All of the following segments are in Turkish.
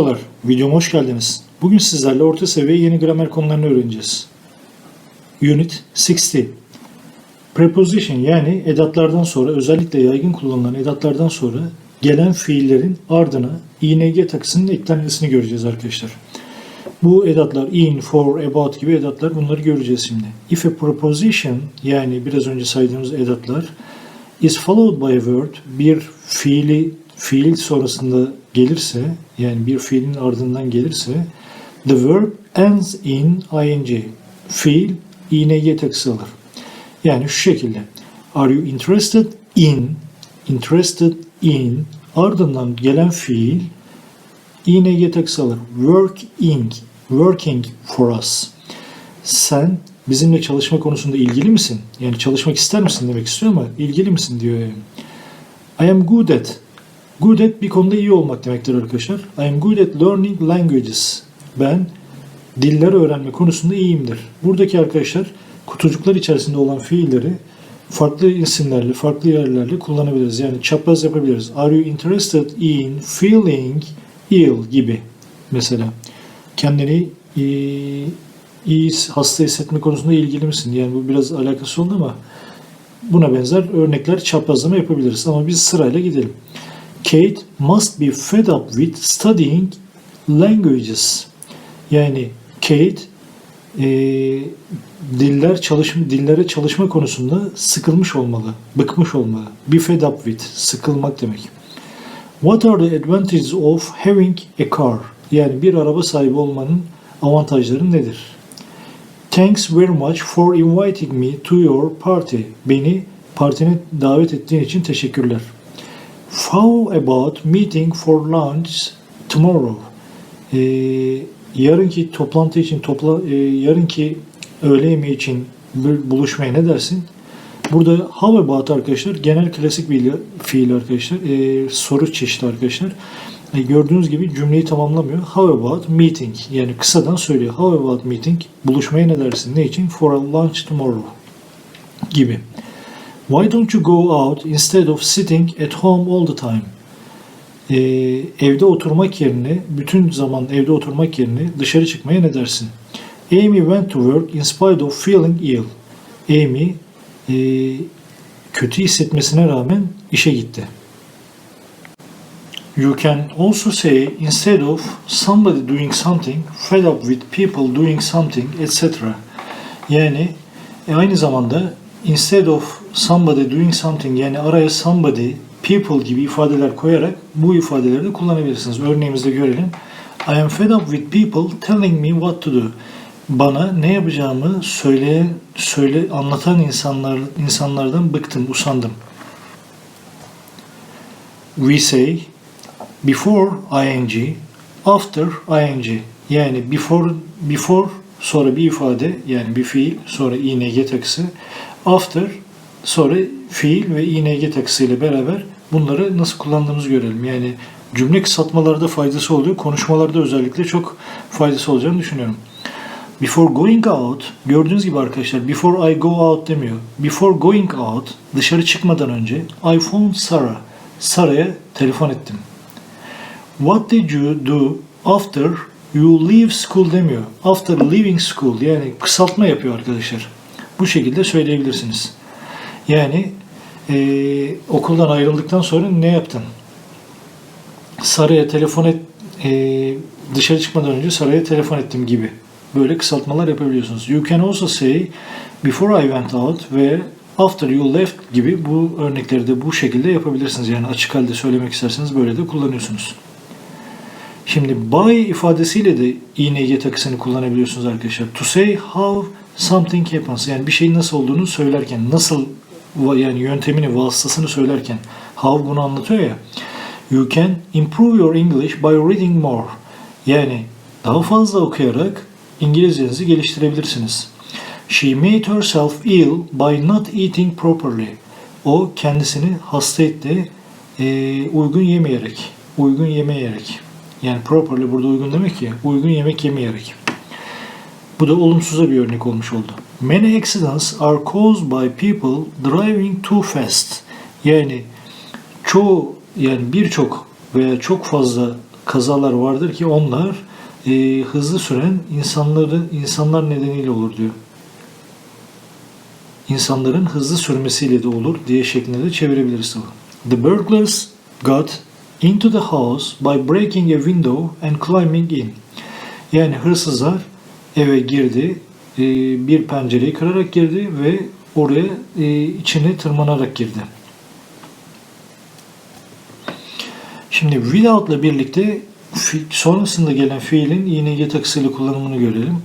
Merhabalar, videoma hoş geldiniz. Bugün sizlerle orta seviye yeni gramer konularını öğreneceğiz. Unit 60 Preposition yani edatlardan sonra özellikle yaygın kullanılan edatlardan sonra gelen fiillerin ardına ing takısının eklenmesini göreceğiz arkadaşlar. Bu edatlar in, for, about gibi edatlar bunları göreceğiz şimdi. If a preposition yani biraz önce saydığımız edatlar is followed by a word bir fiili fiil sonrasında gelirse yani bir fiilin ardından gelirse the verb ends in ing. Fiil ing takısı alır. Yani şu şekilde. Are you interested in interested in ardından gelen fiil ing takısı alır. Working working for us. Sen bizimle çalışma konusunda ilgili misin? Yani çalışmak ister misin demek istiyor ama ilgili misin diyor yani. I am good at. Good at bir konuda iyi olmak demektir arkadaşlar. I am good at learning languages. Ben diller öğrenme konusunda iyiyimdir. Buradaki arkadaşlar kutucuklar içerisinde olan fiilleri farklı isimlerle, farklı yerlerle kullanabiliriz. Yani çapraz yapabiliriz. Are you interested in feeling ill gibi mesela. Kendini iyi, iyi hasta hissetme konusunda ilgili misin? Yani bu biraz alakası oldu ama buna benzer örnekler çaprazlama yapabiliriz. Ama biz sırayla gidelim. Kate must be fed up with studying languages. Yani Kate e, diller çalışma dillere çalışma konusunda sıkılmış olmalı, bıkmış olmalı. Be fed up with, sıkılmak demek. What are the advantages of having a car? Yani bir araba sahibi olmanın avantajları nedir? Thanks very much for inviting me to your party. Beni partine davet ettiğin için teşekkürler. How about meeting for lunch tomorrow? Ee, yarınki toplantı için topla e, yarınki öğle yemeği için bir buluşmaya ne dersin? Burada how about arkadaşlar genel klasik bir fiil arkadaşlar. E, soru çeşidi arkadaşlar. E, gördüğünüz gibi cümleyi tamamlamıyor. How about meeting? Yani kısadan söylüyor. How about meeting? Buluşmaya ne dersin? Ne için? For a lunch tomorrow gibi. Why don't you go out instead of sitting at home all the time? Ee, evde oturmak yerine, bütün zaman evde oturmak yerine dışarı çıkmaya ne dersin? Amy went to work in spite of feeling ill. Amy e, kötü hissetmesine rağmen işe gitti. You can also say instead of somebody doing something, fed up with people doing something, etc. Yani e, aynı zamanda instead of somebody doing something yani araya somebody, people gibi ifadeler koyarak bu ifadeleri de kullanabilirsiniz. Örneğimizde görelim. I am fed up with people telling me what to do. Bana ne yapacağımı söyle söyle anlatan insanlar insanlardan bıktım, usandım. We say before ing, after ing. Yani before before sonra bir ifade yani bir fiil sonra ing takısı after sonra fiil ve ing takısı ile beraber bunları nasıl kullandığımızı görelim. Yani cümle kısaltmalarda faydası oluyor. Konuşmalarda özellikle çok faydası olacağını düşünüyorum. Before going out, gördüğünüz gibi arkadaşlar before I go out demiyor. Before going out, dışarı çıkmadan önce I phoned Sarah. Sarah'ya telefon ettim. What did you do after you leave school demiyor. After leaving school yani kısaltma yapıyor arkadaşlar. Bu şekilde söyleyebilirsiniz. Yani e, okuldan ayrıldıktan sonra ne yaptın? Saraya telefon et, e, dışarı çıkmadan önce Saraya telefon ettim gibi. Böyle kısaltmalar yapabiliyorsunuz. You can also say before I went out ve after you left gibi bu örnekleri de bu şekilde yapabilirsiniz. Yani açık halde söylemek isterseniz böyle de kullanıyorsunuz. Şimdi by ifadesiyle de ing takısını kullanabiliyorsunuz arkadaşlar. To say how something happens. Yani bir şeyin nasıl olduğunu söylerken, nasıl yani yöntemini, vasıtasını söylerken how bunu anlatıyor ya. You can improve your English by reading more. Yani daha fazla okuyarak İngilizcenizi geliştirebilirsiniz. She made herself ill by not eating properly. O kendisini hasta etti e, uygun yemeyerek. Uygun yemeyerek. Yani properly burada uygun demek ya. Uygun yemek yemeyerek. Bu da olumsuza bir örnek olmuş oldu. Many accidents are caused by people driving too fast. Yani çoğu yani birçok veya çok fazla kazalar vardır ki onlar e, hızlı süren insanların insanlar nedeniyle olur diyor. İnsanların hızlı sürmesiyle de olur diye şeklinde de çevirebiliriz tabi. The burglars got into the house by breaking a window and climbing in. Yani hırsızlar eve girdi, e, bir pencereyi kırarak girdi ve oraya e, içine tırmanarak girdi. Şimdi without'la birlikte fi- sonrasında gelen fiilin ing takısıyla kullanımını görelim.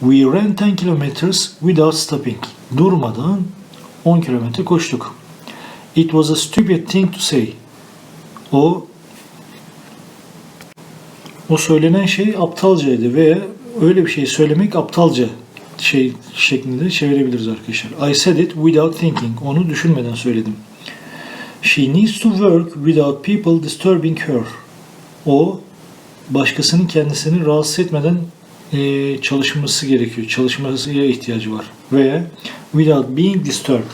We ran 10 kilometers without stopping. Durmadan 10 kilometre koştuk. It was a stupid thing to say. O o söylenen şey aptalcaydı veya öyle bir şey söylemek aptalca şey şeklinde çevirebiliriz arkadaşlar. I said it without thinking. Onu düşünmeden söyledim. She needs to work without people disturbing her. O başkasının kendisini rahatsız etmeden e, çalışması gerekiyor. Çalışmasına ihtiyacı var. Veya without being disturbed.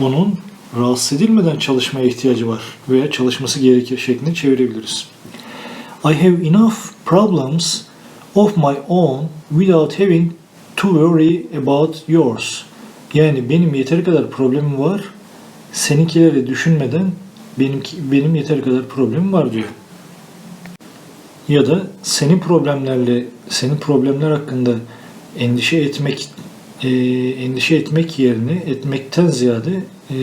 Onun rahatsız edilmeden çalışmaya ihtiyacı var. Veya çalışması gerekir şeklinde çevirebiliriz. I have enough problems of my own without having to worry about yours. Yani benim yeteri kadar problemim var. Seninkileri düşünmeden benim benim yeteri kadar problemim var diyor. Ya da senin problemlerle senin problemler hakkında endişe etmek e, endişe etmek yerine etmekten ziyade e,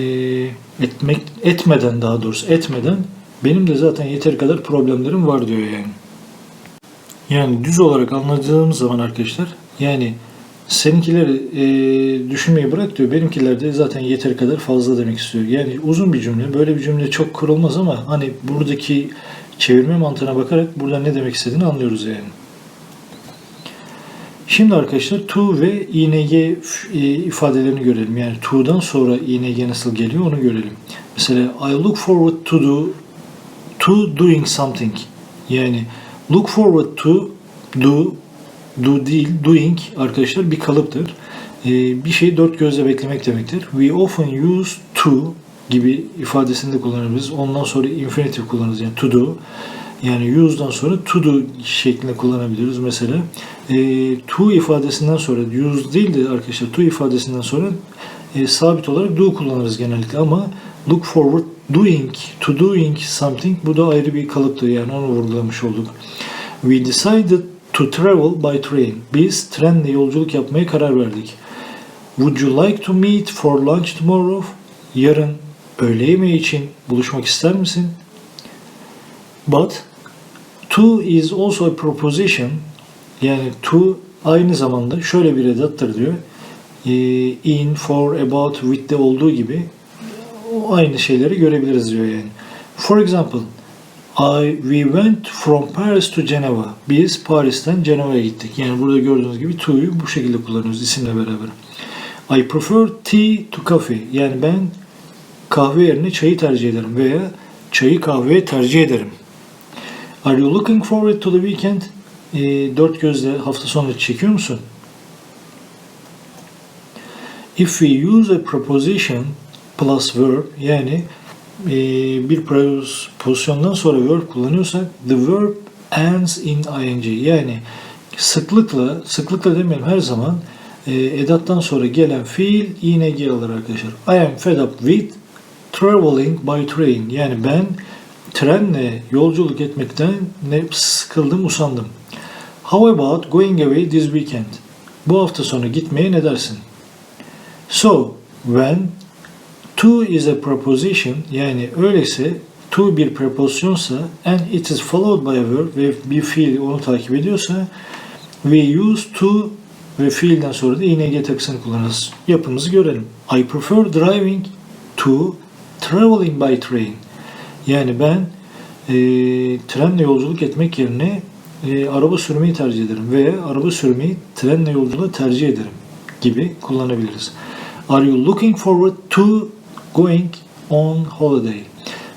etmek etmeden daha doğrusu etmeden benim de zaten yeteri kadar problemlerim var diyor yani. Yani düz olarak anladığımız zaman arkadaşlar yani seninkileri e, düşünmeyi bırak diyor. Benimkiler de zaten yeteri kadar fazla demek istiyor. Yani uzun bir cümle. Böyle bir cümle çok kurulmaz ama hani buradaki çevirme mantığına bakarak burada ne demek istediğini anlıyoruz yani. Şimdi arkadaşlar to ve ing e, ifadelerini görelim. Yani to'dan sonra ing nasıl geliyor onu görelim. Mesela I look forward to do to doing something. Yani look forward to do do değil doing arkadaşlar bir kalıptır. Ee, bir şeyi dört gözle beklemek demektir. We often use to gibi ifadesini de kullanırız. Ondan sonra infinitive kullanırız. Yani to do. Yani use'dan sonra to do şeklinde kullanabiliriz. Mesela e, to ifadesinden sonra use değil de arkadaşlar to ifadesinden sonra e, sabit olarak do kullanırız genellikle ama look forward doing to doing something bu da ayrı bir kalıptır. Yani onu vurgulamış olduk. We decided to travel by train. Biz trenle yolculuk yapmaya karar verdik. Would you like to meet for lunch tomorrow? Yarın öğle yemeği için buluşmak ister misin? But to is also a proposition. Yani to aynı zamanda şöyle bir edattır diyor. Ee, In, for, about, with de olduğu gibi aynı şeyleri görebiliriz diyor yani. For example, I, we went from Paris to Geneva. Biz Paris'ten Cenova'ya gittik. Yani burada gördüğünüz gibi to'yu bu şekilde kullanıyoruz isimle beraber. I prefer tea to coffee. Yani ben kahve yerine çayı tercih ederim veya çayı kahveye tercih ederim. Are you looking forward to the weekend? E, dört gözle hafta sonu çekiyor musun? If we use a preposition plus verb yani e, bir pozisyondan sonra verb kullanıyorsak the verb ends in ing yani sıklıkla sıklıkla demeyelim her zaman e, edattan sonra gelen fiil ing alır arkadaşlar. I am fed up with traveling by train yani ben trenle yolculuk etmekten ne sıkıldım usandım. How about going away this weekend? Bu hafta sonu gitmeye ne dersin? So, when to is a preposition yani öyleyse to bir prepozisyonsa and it is followed by a verb ve bir fiil onu takip ediyorsa we use to ve fiilden sonra da ing takısını kullanırız. Yapımızı görelim. I prefer driving to traveling by train. Yani ben e, trenle yolculuk etmek yerine e, araba sürmeyi tercih ederim veya araba sürmeyi trenle yolculuğa tercih ederim gibi kullanabiliriz. Are you looking forward to going on holiday?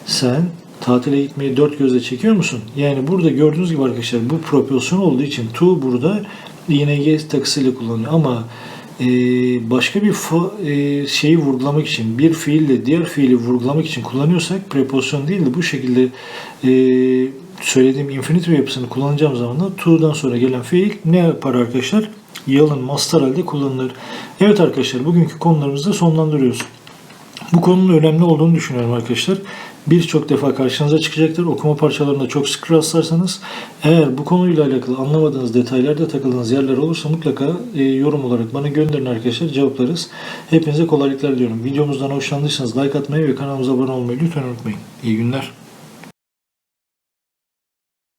Sen tatile gitmeyi dört gözle çekiyor musun? Yani burada gördüğünüz gibi arkadaşlar bu propulsion olduğu için to burada ing takısıyla kullanılıyor ama e, başka bir fa, e, şeyi vurgulamak için bir fiille diğer fiili vurgulamak için kullanıyorsak prepozisyon değil de bu şekilde e, söylediğim infinitive yapısını kullanacağım zaman da to'dan sonra gelen fiil ne yapar arkadaşlar? Yalın master halde kullanılır. Evet arkadaşlar bugünkü konularımızı da sonlandırıyoruz. Bu konunun önemli olduğunu düşünüyorum arkadaşlar. Birçok defa karşınıza çıkacaktır. Okuma parçalarında çok sık rastlarsanız eğer bu konuyla alakalı anlamadığınız detaylarda takıldığınız yerler olursa mutlaka e, yorum olarak bana gönderin arkadaşlar cevaplarız. Hepinize kolaylıklar diliyorum. Videomuzdan hoşlandıysanız like atmayı ve kanalımıza abone olmayı lütfen unutmayın. İyi günler.